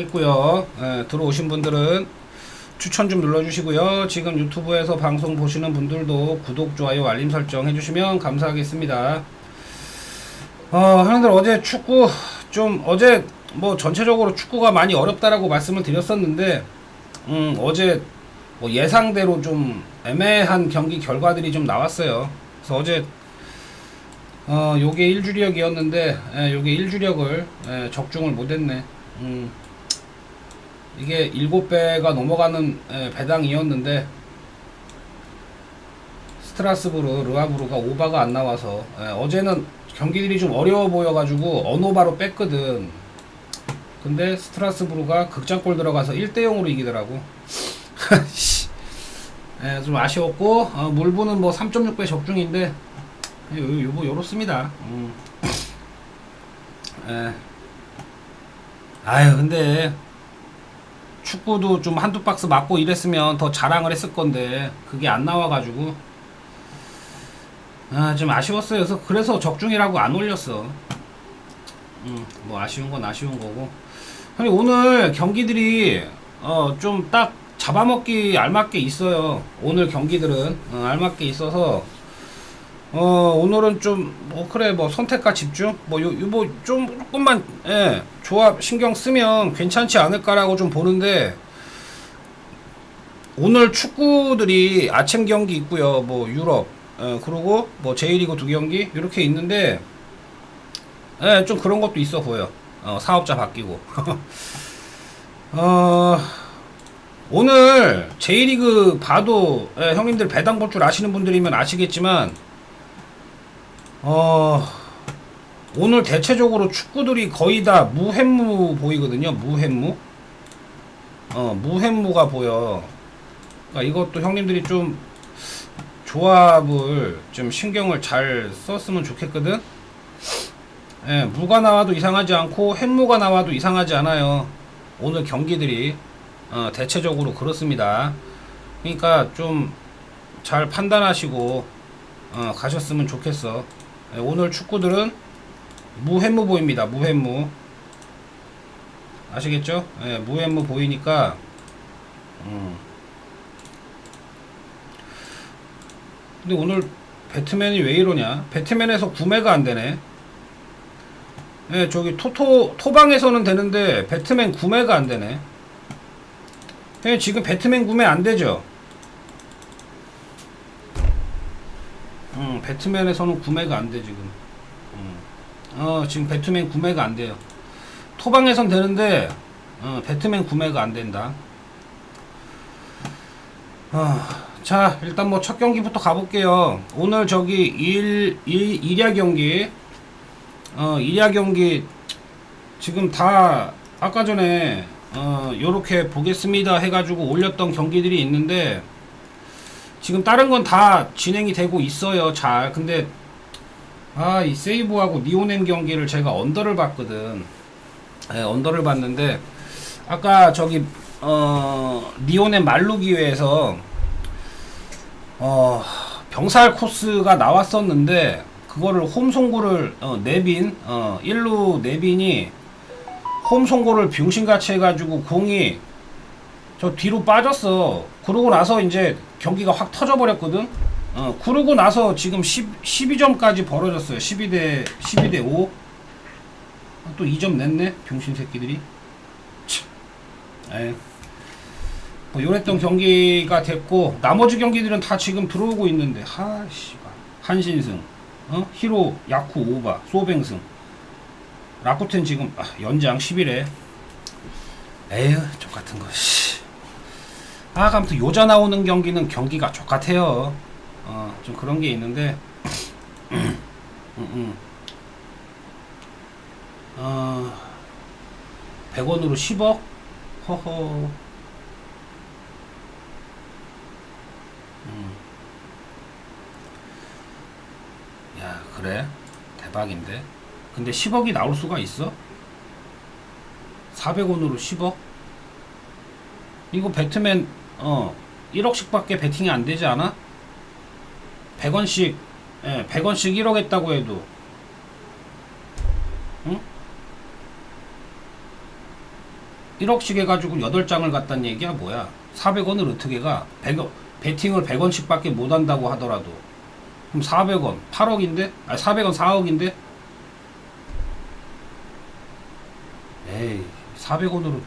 있고요. 예, 들어오신 분들은 추천 좀 눌러주시고요. 지금 유튜브에서 방송 보시는 분들도 구독, 좋아요, 알림 설정 해주시면 감사하겠습니다. 어, 형님들 어제 축구 좀 어제 뭐 전체적으로 축구가 많이 어렵다라고 말씀을 드렸었는데 음, 어제 뭐 예상대로 좀 애매한 경기 결과들이 좀 나왔어요. 그래서 어제 어, 요게 1주력이었는데 예, 요게 1주력을 예, 적중을 못했네. 음. 이게 7배가 넘어가는 예, 배당이었는데 스트라스부르, 르아부르가 오바가 안 나와서 예, 어제는 경기들이 좀 어려워 보여가지고 언오바로 뺐거든. 근데 스트라스부르가 극장골 들어가서 1대0으로 이기더라고. 씨. 예, 좀 아쉬웠고 어, 물부는 뭐 3.6배 적중인데 요, 요, 요, 뭐 요렇습니다. 음. 예. 아유 근데 축구도 좀 한두 박스 맞고 이랬으면 더 자랑을 했을 건데 그게 안 나와가지고 아 좀 아쉬웠어요. 그래서 그래서 적중이라고 안 올렸어. 음, 뭐 아쉬운 건 아쉬운 거고. 아니 오늘 경기들이 어 좀 딱 잡아먹기 알맞게 있어요. 오늘 경기들은 어, 알맞게 있어서 어 오늘은 좀 뭐 그래 뭐 선택과 집중? 뭐요뭐좀 조금만 예 조합 신경 쓰면 괜찮지 않을까라고 좀 보는데 오늘 축구들이 아침 경기 있고요. 뭐 유럽 예, 그리고 뭐 J리그 두 경기 이렇게 있는데 예, 좀 그런 것도 있어 보여. 어, 사업자 바뀌고. 어 오늘 J리그 봐도 예, 형님들 배당 볼 줄 아시는 분들이면 아시겠지만 어, 오늘 대체적으로 축구들이 거의 다 무햄무 보이거든요. 무햄무. 어, 무햄무가 보여. 그러니까 이것도 형님들이 좀 조합을 좀 신경을 잘 썼으면 좋겠거든. 예, 무가 나와도 이상하지 않고 햄무가 나와도 이상하지 않아요. 오늘 경기들이 어, 대체적으로 그렇습니다. 그러니까 좀 잘 판단하시고 어, 가셨으면 좋겠어. 예, 오늘 축구들은 무햄무 보입니다. 무햄무. 아시겠죠? 예, 무햄무 보이니까 음. 근데 오늘 배트맨이 왜 이러냐? 배트맨에서 구매가 안 되네. 예, 저기 토토 토방에서는 되는데 배트맨 구매가 안 되네. 예, 지금 배트맨 구매 안 되죠? 음, 배트맨에서는 구매가 안 돼 지금. 음. 어 지금 배트맨 구매가 안 돼요. 토방에선 되는데 어, 배트맨 구매가 안 된다. 어, 자 일단 뭐 첫 경기부터 가볼게요. 오늘 저기 일, 일 일야 경기 어 일야 경기 지금 다 아까 전에 어 요렇게 보겠습니다 해가지고 올렸던 경기들이 있는데 지금 다른 건 다 진행이 되고 있어요. 잘. 근데 아, 이 세이브하고 니오넴 경기를 제가 언더를 봤거든. 예, 언더를 봤는데 아까 저기 어 니오넴 말루 기회에서 어 병살 코스가 나왔었는데 그거를 홈 송구를 어, 내빈 어 1루 내빈이 홈 송구를 병신같이 해가지고 공이 저 뒤로 빠졌어. 그러고 나서 이제 경기가 확 터져버렸거든. 어, 그러고 나서 지금 10, 12점까지 벌어졌어요. 12대 12대 5. 또 2점 냈네. 병신 새끼들이. 참. 에이. 뭐 요랬던 경기가 됐고 나머지 경기들은 다 지금 들어오고 있는데 하씨 한신승 어? 히로 야쿠 오바 소뱅승 라쿠텐 지금 아, 연장 10일에 에휴 족 같은 거 씨. 아, 아무튼 요자 나오는 경기는 경기가 족같아요. 어, 좀 그런 게 있는데, 음, 음. 어, 100원으로 10억? 허허. 음. 야, 그래? 대박인데? 근데 10억이 나올 수가 있어? 400원으로 10억? 이거 배트맨 어 1억씩밖에 베팅이 안 되지 않아? 100원씩 예, 100원씩 1억 했다고 해도. 응? 1억씩 해가지고 8장을 갔단 얘기야? 뭐야? 400원을 어떻게 가? 100원 베팅을 100원씩 밖에 못 한다고 하더라도. 그럼 400원 8억인데? 아 400원 4억인데? 에이 400원으로.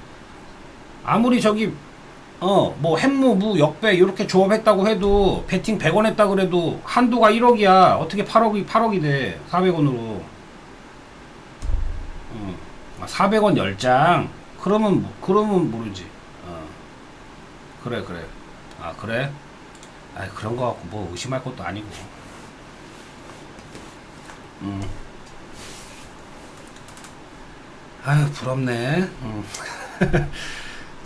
아무리 저기 어 뭐 햄무 무 역배 이렇게 조합했다고 해도 베팅 100원 했다 그래도 한도가 1억이야. 어떻게 8억이 8억이 돼? 400원으로. 음, 400원 10장. 그러면 뭐- 그러면 모르지. 어. 그래 그래. 아 그래? 아 그런 거 갖고 뭐 의심할 것도 아니고. 음. 아유 부럽네. 음.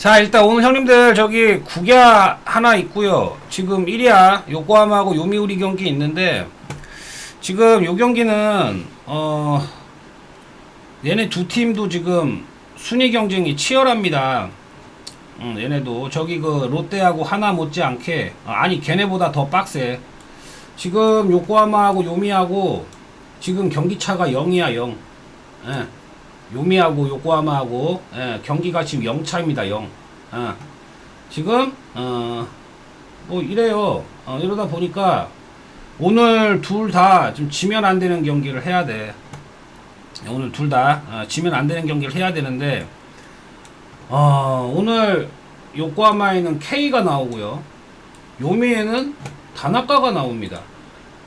자 일단 오늘 형님들 저기 국야 하나 있고요. 지금 1위야 요코하마하고 요미우리 경기 있는데 지금 요 경기는 어 얘네 두 팀도 지금 순위 경쟁이 치열합니다. 음, 얘네도 저기 그 롯데하고 하나 못지않게 어, 아니 걔네보다 더 빡세. 지금 요코하마하고 요미하고 지금 경기차가 0이야 0 예. 요미하고 요코하마하고 예, 경기가 지금 0차입니다 0 어. 지금 어, 뭐 이래요. 어, 이러다 보니까 오늘 둘 다 좀 지면 안 되는 경기를 해야 돼. 오늘 둘다 어, 지면 안 되는 경기를 해야 되는데 어, 오늘 요코하마에는 K가 나오고요. 요미에는 다나카가 나옵니다.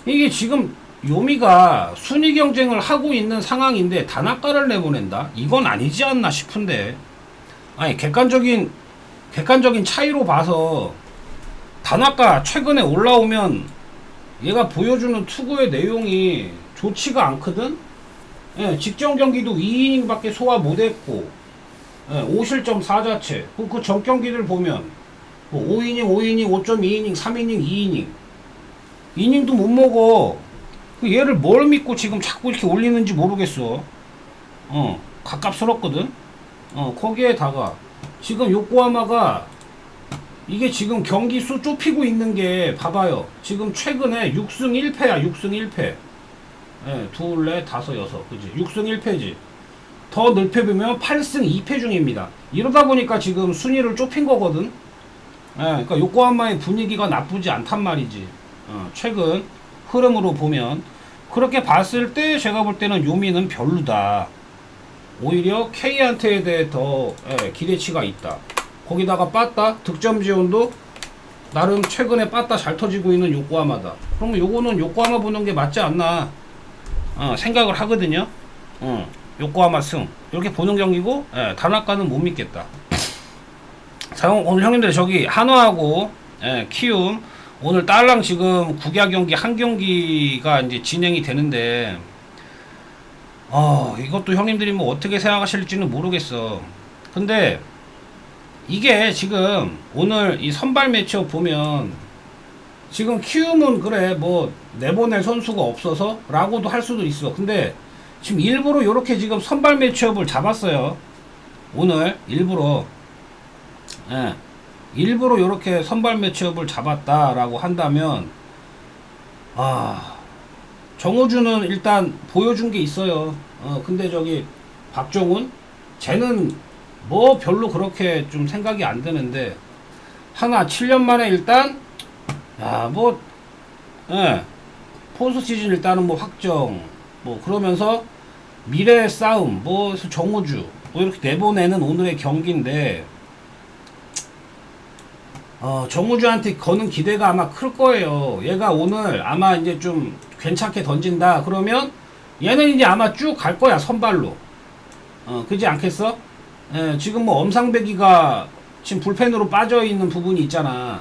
이게 지금 요미가 순위 경쟁을 하고 있는 상황인데 다나카를 내보낸다? 이건 아니지 않나 싶은데 아니 객관적인 객관적인 차이로 봐서 다나카 최근에 올라오면 얘가 보여주는 투구의 내용이 좋지가 않거든? 예, 직전 경기도 2이닝 밖에 소화 못했고 예, 5실점 4자체 그, 그전 경기들 보면 뭐 5이닝 5이닝 5.2이닝 3이닝 2이닝 이닝도 못 먹어 그 얘를 뭘 믿고 지금 자꾸 이렇게 올리는지 모르겠어. 어 가깝스럽거든. 어 거기에다가 지금 요코하마가 이게 지금 경기 수 좁히고 있는 게 봐봐요. 지금 최근에 6승 1패야 6승 1패. 예, 둘, 넷, 다섯, 여섯 그지? 6승 1패지. 더 넓혀보면 8승 2패 중입니다. 이러다 보니까 지금 순위를 좁힌 거거든. 예, 그러니까 요코하마의 분위기가 나쁘지 않단 말이지. 어, 최근 흐름으로 보면 그렇게 봤을 때 제가 볼 때는 요미는 별로다. 오히려 K한테에 대해 더 예, 기대치가 있다. 거기다가 빠따 득점 지원도 나름 최근에 빠따 잘 터지고 있는 요코하마다. 그러면 요거는 요코하마 보는 게 맞지 않나 어, 생각을 하거든요. 어, 요코하마 승 이렇게 보는 경기고 예, 다나카는 못 믿겠다. 자 오늘 형님들 저기 한화하고 예, 키움 오늘 딸랑 지금 국야 경기 한 경기가 이제 진행이 되는데 어 이것도 형님들이 뭐 어떻게 생각하실지는 모르겠어. 근데 이게 지금 오늘 이 선발 매치업 보면 지금 키움은 그래 뭐 내보낼 선수가 없어서 라고도 할 수도 있어. 근데 지금 일부러 이렇게 지금 선발 매치업을 잡았어요. 오늘 일부러. 예. 일부러 이렇게 선발 매치업을 잡았다라고 한다면 아 정우주는 일단 보여준 게 있어요. 어 근데 저기 박종훈 쟤는 뭐 별로 그렇게 좀 생각이 안 드는데 하나 7년 만에 일단 야뭐 예. 포스 시즌 일단은 뭐 확정 뭐 그러면서 미래 싸움 뭐 정우주 뭐 이렇게 내보내는 오늘의 경기인데 어, 정우주한테 거는 기대가 아마 클 거예요. 얘가 오늘 아마 이제 좀 괜찮게 던진다. 그러면 얘는 이제 아마 쭉 갈 거야, 선발로. 어, 그지 않겠어? 예, 지금 뭐 엄상배기가 지금 불펜으로 빠져 있는 부분이 있잖아.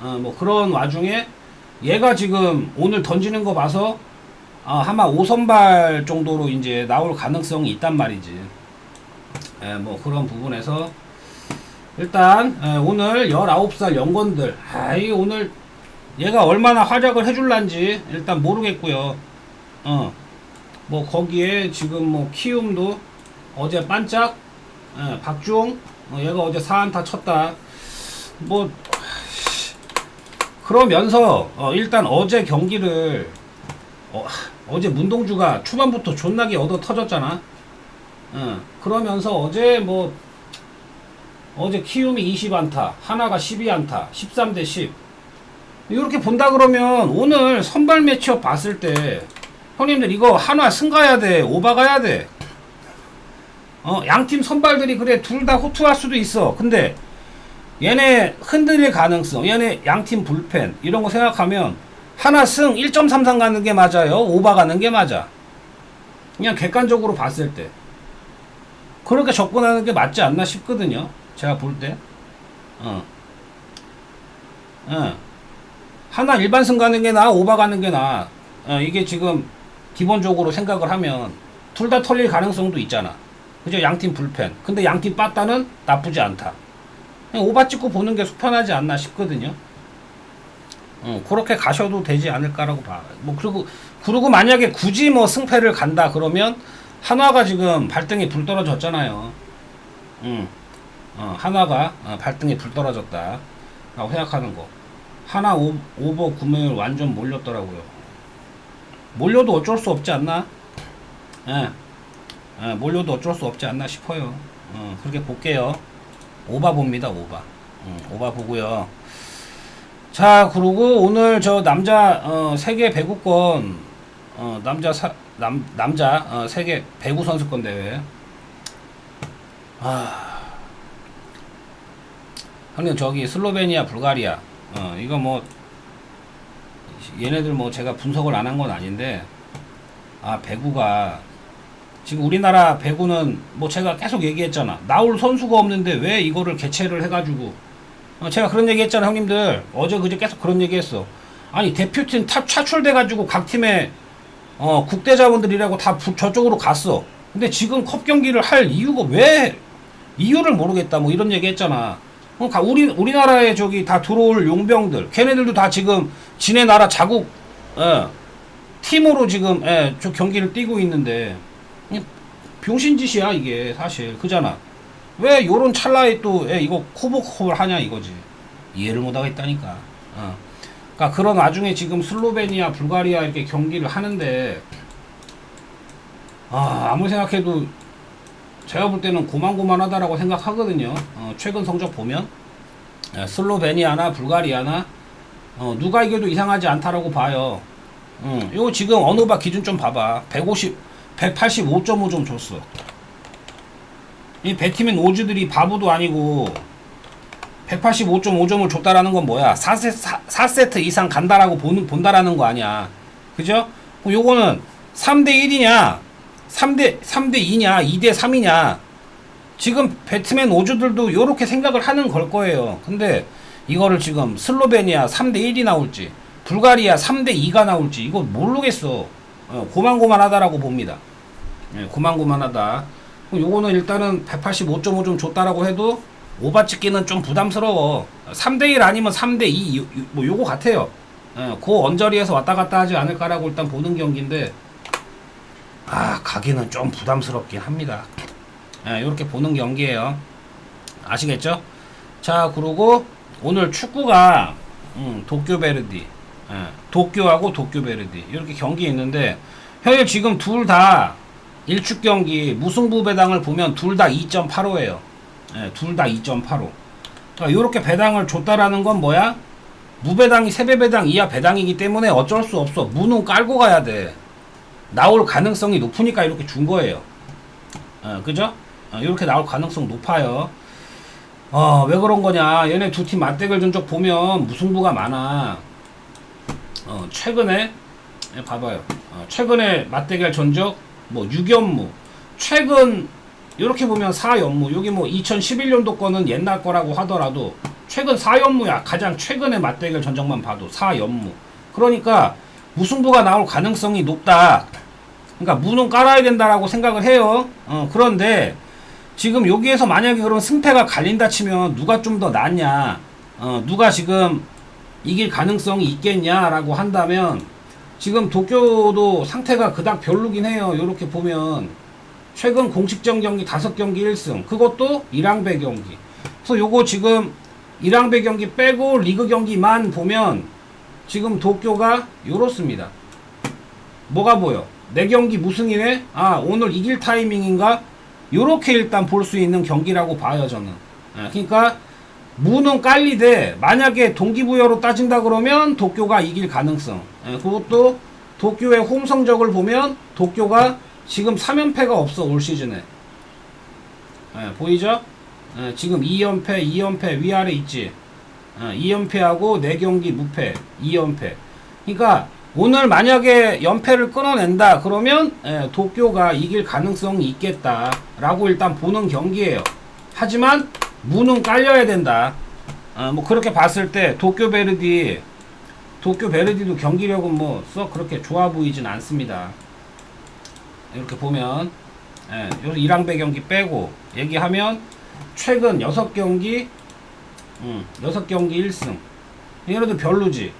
어, 뭐 그런 와중에 얘가 지금 오늘 던지는 거 봐서 어, 아마 5선발 정도로 이제 나올 가능성이 있단 말이지. 예, 뭐 그런 부분에서 일단 에, 오늘 19살 연건들 아이 오늘 얘가 얼마나 활약을 해줄란지 일단 모르겠고요. 어 뭐 거기에 지금 뭐 키움도 어제 반짝 에, 박주홍 어, 얘가 어제 4안타 쳤다. 뭐 그러면서 어, 일단 어제 경기를 어, 어제 문동주가 초반부터 존나게 얻어 터졌잖아. 어, 그러면서 어제 뭐 어제 키움이 20안타, 하나가 12안타, 13대 10. 이렇게 본다 그러면 오늘 선발 매치업 봤을 때 형님들 이거 한화 승가야 돼, 오바 가야 돼. 어, 양팀 선발들이 그래 둘 다 호투할 수도 있어. 근데 얘네 흔들릴 가능성, 얘네 양팀 불펜 이런 거 생각하면 하나 승 1.33 가는 게 맞아요. 오바 가는 게 맞아. 그냥 객관적으로 봤을 때 그렇게 접근하는 게 맞지 않나 싶거든요. 제가 볼 때. 어. 어. 하나 일반 승 가는 게 나아, 오바 가는 게 나아. 어, 이게 지금 기본적으로 생각을 하면 둘 다 털릴 가능성도 있잖아. 그죠? 양팀 불펜. 근데 양팀 빠따는 나쁘지 않다. 오바 찍고 보는 게 속편하지 않나 싶거든요. 어, 그렇게 가셔도 되지 않을까라고 봐. 뭐 그리고 그리고 만약에 굳이 뭐 승패를 간다 그러면 한화가 지금 발등에 불 떨어졌잖아요. 음, 어, 한화가 어, 발등에 불 떨어졌다 라고 생각하는 거. 하나 오, 오버 구매율 완전 몰렸더라고요. 몰려도 어쩔 수 없지 않나? 예, 예, 몰려도 어쩔 수 없지 않나 싶어요. 어, 그렇게 볼게요. 오바 봅니다, 오바. 음, 오바 보고요. 자, 그리고 오늘 저 남자 어, 세계 배구권 어, 남자 사, 남 남자 어, 세계 배구 선수권 대회. 아, 형님 저기 슬로베니아, 불가리아. 어, 이거 뭐 얘네들 뭐 제가 분석을 안 한 건 아닌데 아 배구가 지금 우리나라 배구는 뭐 제가 계속 얘기했잖아. 나올 선수가 없는데 왜 이거를 개최를 해가지고. 어, 제가 그런 얘기 했잖아 형님들. 어제 그제 계속 그런 얘기 했어. 아니 대표팀 탑 차출돼 가지고 각 팀의 어 국대 자원들이라고 다 부- 저쪽으로 갔어. 근데 지금 컵 경기를 할 이유가 왜 이유를 모르겠다. 뭐 이런 얘기 했잖아 어, 가- 우리 우리나라에 저기 다 들어올 용병들 걔네들도 다 지금 지네 나라 자국 예, 팀으로 지금 예, 저 경기를 뛰고 있는데 이 병신짓이야 이게 사실. 그잖아. 왜 요런 찰나에 또 예, 이거 코보코를 하냐 이거지. 이해를 못하겠다니까. 어. 그러니까 그런 와중에 지금 슬로베니아 불가리아 이렇게 경기를 하는데 아 아무리 생각해도 제가 볼 때는 고만고만하다라고 생각하거든요 어, 최근 성적 보면 예, 슬로베니아나 불가리아나 어, 누가 이겨도 이상하지 않다라고 봐요 음, 이거 지금 어느 바 기준 좀 봐봐 150 185.5 좀 줬어 이 배트맨 오즈들이 바보도 아니고 185.5점을 줬다라는 건 뭐야? 4세, 4, 세트 이상 간다라고 보는, 본다라는 거 아니야. 그죠? 요거는 3대 1이냐? 3대, 3대 2냐? 2대 3이냐? 지금 배트맨 오즈들도 요렇게 생각을 하는 걸 거예요. 근데 이거를 지금 슬로베니아 3대 1이 나올지, 불가리아 3대 2가 나올지, 이거 모르겠어. 어, 고만고만하다라고 봅니다. 예, 고만고만하다. 요거는 일단은 185.5 좀 줬다라고 해도 오바 찍기는 좀 부담스러워. 3대1 아니면 3대2 요, 요, 뭐 요거 같아요. 예, 그 언저리에서 왔다 갔다 하지 않을까라고 일단 보는 경기인데 아 가기는 좀 부담스럽긴 합니다. 예, 이렇게 보는 경기예요. 아시겠죠? 자 그리고 오늘 축구가 음, 도쿄 베르디 예, 도쿄하고 도쿄 베르디 이렇게 경기 있는데 현일 지금 둘 다 일축 경기 무승부 배당을 보면 둘 다 2.85예요. 예, 둘다 2.85. 그러니까 이렇게 배당을 줬다라는 건 뭐야? 무배당이 세배 배당 이하 배당이기 때문에 어쩔 수 없어. 무는 깔고 가야 돼. 나올 가능성이 높으니까 이렇게 준 거예요. 어, 그죠? 어, 이렇게 나올 가능성 높아요. 어, 왜 그런 거냐? 얘네 두 팀 맞대결 전적 보면 무승부가 많아. 어, 최근에 예, 봐봐요. 어, 최근에 맞대결 전적 뭐 6연무. 최근 이렇게 보면 4연무. 여기 뭐 2011년도 거는 옛날 거라고 하더라도 최근 4연무야. 가장 최근의 맞대결 전적만 봐도 4연무. 그러니까 무승부가 나올 가능성이 높다. 그러니까 무는 깔아야 된다라고 생각을 해요. 어, 그런데 지금 여기에서 만약에 그런 승패가 갈린다 치면 누가 좀 더 낫냐, 어, 누가 지금 이길 가능성이 있겠냐라고 한다면 지금 도쿄도 상태가 그닥 별로긴 해요. 이렇게 보면 최근 공식전 경기 5경기 1승 그것도 1항배 경기. 그래서 요거 지금 1항배 경기 빼고 리그 경기만 보면 지금 도쿄가 요렇습니다. 뭐가 보여? 내 경기 무승이네? 아, 오늘 이길 타이밍인가? 요렇게 일단 볼 수 있는 경기라고 봐요, 저는. 예, 그러니까 무는 깔리되 만약에 동기부여로 따진다 그러면 도쿄가 이길 가능성. 예, 그것도 도쿄의 홈 성적을 보면 도쿄가 지금 3연패가 없어 올 시즌에. 예, 보이죠? 예, 지금 2연패, 2연패 위아래 있지. 어, 2연패하고 4경기 무패, 2연패. 그러니까 오늘 만약에 연패를 끊어낸다 그러면 예, 도쿄가 이길 가능성이 있겠다 라고 일단 보는 경기예요. 하지만 무는 깔려야 된다. 어, 뭐 그렇게 봤을 때 도쿄 베르디 도쿄 베르디도 경기력은 뭐 썩 그렇게 좋아 보이진 않습니다. 이렇게 보면 예, 요 1항배 경기 빼고 얘기하면 최근 6경기 음, 6경기 1승. 얘네도 별로지.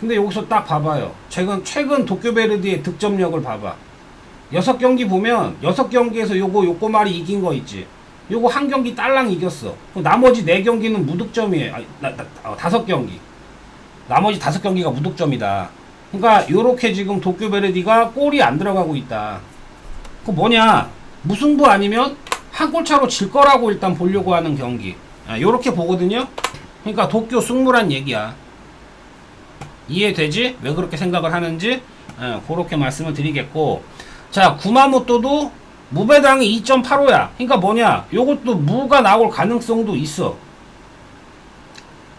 근데 여기서 딱 봐봐요. 최근 최근 도쿄베르디의 득점력을 봐봐. 6경기 보면 6경기에서 요거 요거 말이 이긴 거 있지. 요거 한 경기 딸랑 이겼어. 그 나머지 4경기는 무득점이에요. 나, 나, 어, 5경기. 나머지 5경기가 무득점이다. 그러니까 요렇게 지금 도쿄베르디가 골이 안 들어가고 있다. 그 뭐냐? 무승부 아니면 한 골 차로 질 거라고 일단 보려고 하는 경기 아, 요렇게 보거든요 그러니까 도쿄 승무란 얘기야 이해되지? 왜 그렇게 생각을 하는지 예, 그렇게 말씀을 드리겠고 자 구마모토도 무배당이 2.85야 그러니까 뭐냐 요것도 무가 나올 가능성도 있어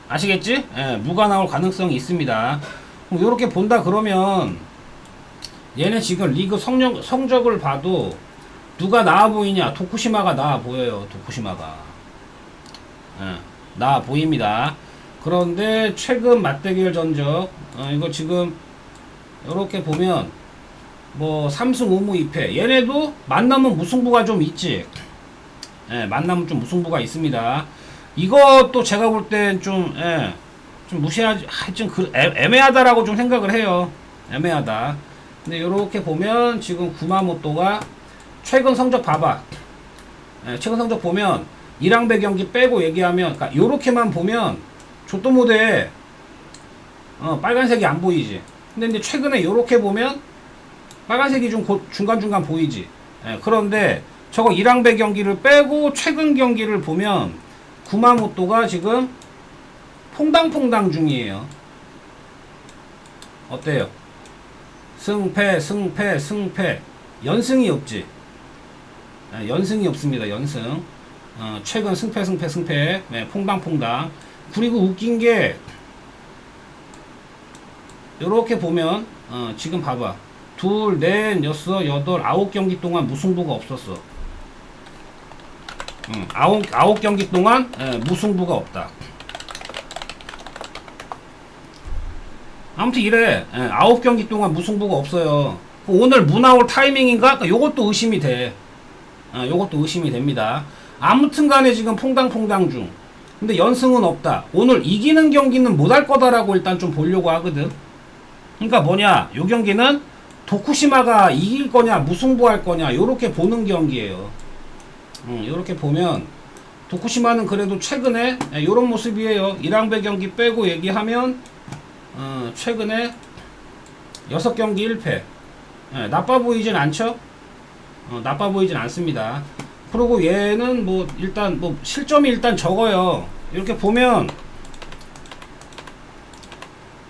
아시겠지? 예, 무가 나올 가능성이 있습니다 이렇게 본다 그러면 얘네 지금 리그 성적, 성적을 봐도 누가 나아 보이냐? 도쿠시마가 나아 보여요. 도쿠시마가. 예, 나아 보입니다. 그런데 최근 맞대결 전적 어, 이거 지금 이렇게 보면 뭐 3승 5무 2패 얘네도 만나면 무승부가 좀 있지. 예, 만나면 좀 무승부가 있습니다. 이것도 제가 볼 땐좀 예, 좀 무시하지 하여튼 그 애, 애매하다라고 좀 생각을 해요. 애매하다. 근데 이렇게 보면 지금 구마모토가 최근 성적 봐봐. 예, 최근 성적 보면 1항배 경기 빼고 얘기하면 그러니까 요렇게만 보면 조또 모델 어, 빨간색이 안 보이지. 근데 이제 최근에 요렇게 보면 빨간색이 좀 고- 중간중간 보이지. 예, 그런데 저거 1항배 경기를 빼고 최근 경기를 보면 구마모토가 지금 퐁당퐁당 중이에요. 어때요? 승패, 승패, 승패. 연승이 없지. 아, 연승이 없습니다. 연승. 어, 최근 승패, 승패, 승패. 네, 퐁당퐁당. 그리고 웃긴 게 요렇게 보면 어, 지금 봐봐. 둘, 넷, 여섯, 여덟, 아홉 경기 동안 무승부가 없었어. 음, 아홉, 아홉 경기 동안 예, 무승부가 없다. 아무튼 이래. 예, 아홉 경기 동안 무승부가 없어요. 오늘 무 나올 타이밍인가? 그러니까 요것도 의심이 돼. 아, 요것도 의심이 됩니다. 아무튼 간에 지금 퐁당퐁당 중. 근데 연승은 없다. 오늘 이기는 경기는 못할 거다라고 일단 좀 보려고 하거든. 그러니까 뭐냐? 요 경기는 도쿠시마가 이길 거냐, 무승부할 거냐, 요렇게 보는 경기예요. 음, 요렇게 보면 도쿠시마는 그래도 최근에 예, 요런 모습이에요. 1항배 경기 빼고 얘기하면 어, 최근에 6경기 1패. 예, 나빠 보이진 않죠? 어, 나빠 보이진 않습니다. 그리고 얘는 뭐 일단 뭐 실점이 일단 적어요. 이렇게 보면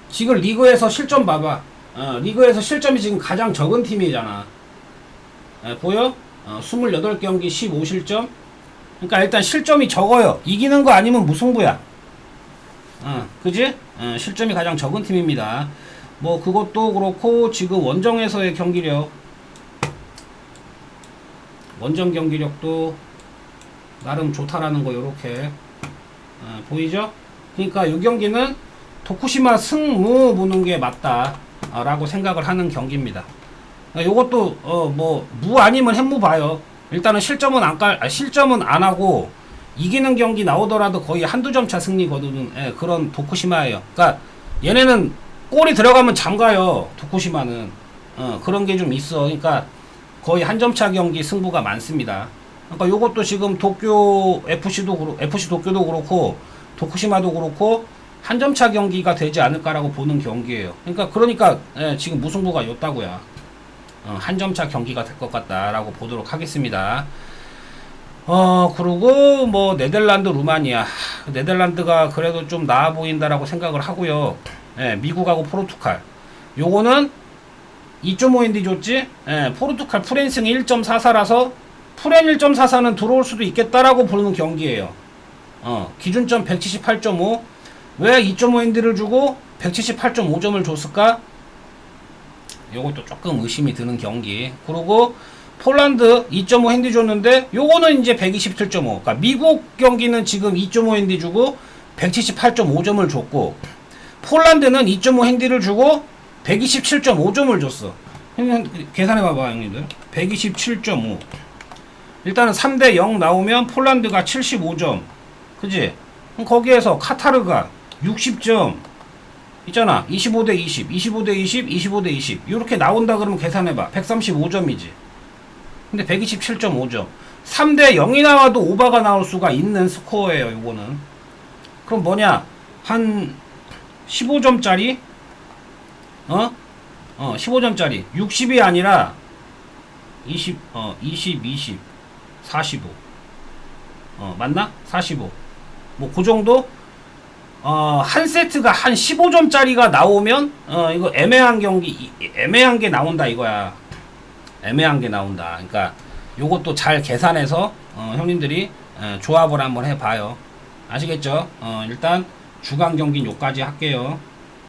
지금 리그에서 실점 봐봐. 어, 리그에서 실점이 지금 가장 적은 팀이잖아. 예, 보여? 어, 28경기 15실점. 그러니까 일단 실점이 적어요. 이기는 거 아니면 무승부야. 어, 그지? 어, 실점이 가장 적은 팀입니다. 뭐 그것도 그렇고 지금 원정에서의 경기력 원정 경기력도 나름 좋다라는 거 요렇게 어, 보이죠? 그러니까 이 경기는 도쿠시마 승무 보는 게 맞다 아, 라고 생각을 하는 경기입니다. 아, 요것도 어 뭐무 아니면 햄무 봐요. 일단은 실점은 안 깔, 아, 실점은 안 하고 이기는 경기 나오더라도 거의 한두 점 차 승리 거두는 예, 그런 도쿠시마예요. 그러니까 얘네는 골이 들어가면 잠가요. 도쿠시마는 어, 그런 게 좀 있어. 그러니까 거의 한 점차 경기 승부가 많습니다. 그러니까 요것도 지금 도쿄 FC도 그렇고 FC 도쿄도 그렇고 도쿠시마도 그렇고 한 점차 경기가 되지 않을까라고 보는 경기예요. 그러니까 그러니까 예, 지금 무승부가 였다고야. 어, 한 점차 경기가 될 것 같다라고 보도록 하겠습니다. 어, 그리고 뭐 네덜란드, 루마니아. 네덜란드가 그래도 좀 나아 보인다라고 생각을 하고요. 예, 미국하고 포르투갈. 요거는 2.5인디 줬지? 예, 포르투갈 프랜승이 1.44라서 프랜 1.44는 들어올 수도 있겠다라고 보는 경기예요. 어, 기준점 178.5. 왜 2.5인디를 주고 178.5점을 줬을까? 요것도 조금 의심이 드는 경기. 그리고 폴란드 2.5 핸디 줬는데 요거는 이제 127.5. 그러니까 미국 경기는 지금 2.5 핸디 주고 178.5점을 줬고 폴란드는 2.5 핸디를 주고 127.5점을 줬어. 형님 계산해 봐봐 형님들. 127.5. 일단은 3대 0 나오면 폴란드가 75점. 그지? 거기에서 카타르가 60점. 있잖아. 25대 20, 25대 20, 25대 20. 이렇게 나온다 그러면 계산해봐. 135점이지. 근데 127.5점. 3대 0이 나와도 오바가 나올 수가 있는 스코어예요, 요거는. 그럼 뭐냐? 한 15점짜리? 어? 어, 15점짜리. 60이 아니라 20, 어, 20, 20, 45. 어, 맞나? 45. 뭐, 그 정도? 어, 한 세트가 한 15점짜리가 나오면, 어, 이거 애매한 경기, 이- 애매한 게 나온다 이거야. 애매한 게 나온다. 그러니까, 요것도 잘 계산해서, 어, 형님들이, 어, 조합을 한번 해봐요. 아시겠죠? 어, 일단, 주간 경기는 요까지 할게요.